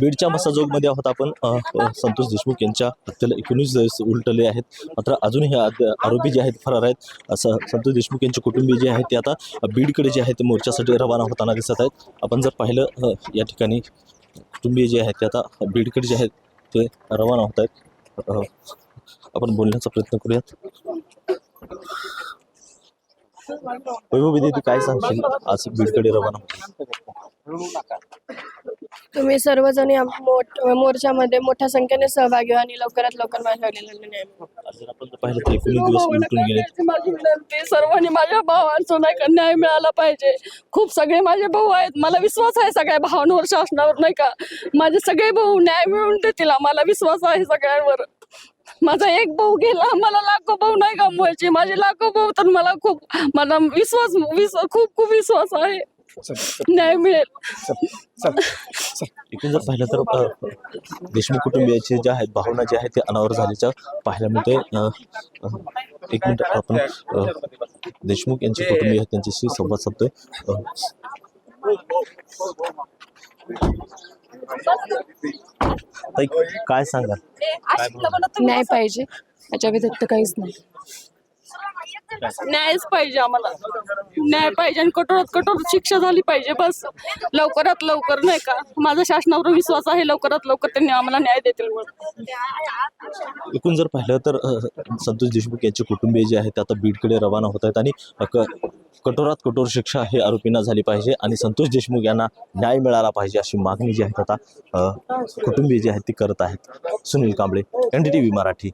बीडच्या मसाजोगमध्ये आहोत आपण संतोष देशमुख यांच्या हत्येला एकोणीस दिवस उलटले आहेत. मात्र अजूनही आरोपी जे आहेत फरार आहेत असं संतोष देशमुख यांचे कुटुंबीय जे आहेत ते आता बीडकडे जे आहेत ते मोर्चासाठी रवाना होताना दिसत आहेत. आपण जर पाहिलं या ठिकाणी कुटुंबीय जे आहेत ते आता बीडकडे जे आहेत ते रवाना होत आहेत. आपण बोलण्याचा प्रयत्न करूयात. वैभव विद्यार्थी काय सांगशील? आज बीडकडे रवाना होते तुम्ही सर्वजण मोर्चामध्ये मोठ्या संख्येने सहभागी व्हा आणि लवकरात लवकर माझ्या उलटून गेले माझी विनंती सर्वांनी माझ्या भावांचा नाही का न्याय मिळाला पाहिजे. खूप सगळे माझे भाऊ आहेत. मला विश्वास आहे सगळ्या भावांवर शासनावर नाही का? माझे सगळे भाऊ न्याय मिळवून देतील. मला विश्वास आहे सगळ्यांवर. माझा एक भाऊ गेला मला लाखो भाऊ नाही गमवायचे माझे लाखो भाऊ तर मला खूप मला विश्वास विश्वास खूप खूप विश्वास आहे. न्याय मिळेल एकूण जर पाहिलं तर अ, देशमुख कुटुंबियाचे जे आहेत भावना जे आहेत ते अनावर झाल्याच्या पाहायला मिळते अ, अ, एक मिनिट आपण अ, देशमुख यांचे कुटुंबीय आहेत त्यांच्याशी संवाद साधतोय. अ, ताई, काय सांगा न्याय पाहिजे. त्याच्या व्यतिरिक्त काहीच नाही. न्यायच पाहिजे आम्हाला. न्याय पाहिजे आणि कठोरात कठोर शिक्षा झाली पाहिजे बस. लवकरात लवकर नाही का? माझा शासनावर विश्वास आहे लवकरात लवकर त्यांनी आम्हाला न्याय देतील एकूण जर पाहिलं तर संतोष देशमुख यांचे कुटुंबीय जे आहेत ते आता बीडकडे रवाना होत आहेत आणि कठोरात कठोर शिक्षा हे आरोपींना झाली पाहिजे आणि संतोष देशमुख यांना न्याय मिळाला पाहिजे अशी मागणी जी आहे आता कुटुंबीय जी आहेत ती करत आहेत. Sunil Kamble N D T V Marathi.